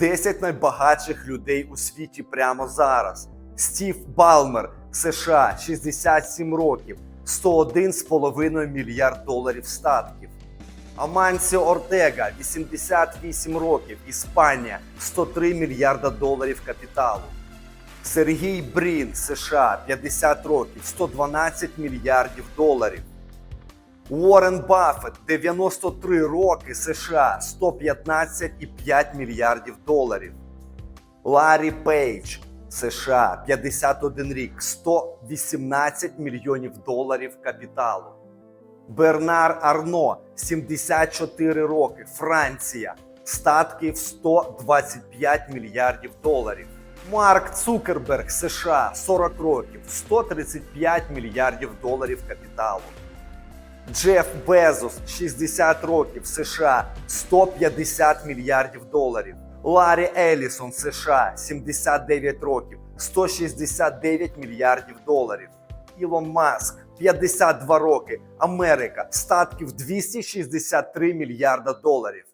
10 найбагатших людей у світі прямо зараз. Стів Балмер, США, 67 років, 101,5 мільярд доларів статків. Амансіо Ортега, 88 років, Іспанія, 103 мільярда доларів капіталу. Сергій Брін, США, 50 років, 112 мільярдів доларів. Уоррен Баффет, 93 роки, США, 115,5 мільярдів доларів. Ларі Пейдж, США, 51 рік, 118 мільйонів доларів капіталу. Бернар Арно, 74 роки, Франція, статки в 125 мільярдів доларів. Марк Цукерберг, США, 40 років, 135 мільярдів доларів капіталу. Джеф Безос, 60 років, США, 150 мільярдів доларів. Ларі Елісон, США, 79 років, 169 мільярдів доларів. Ілон Маск, 52 роки, Америка, статків 263 мільярда доларів.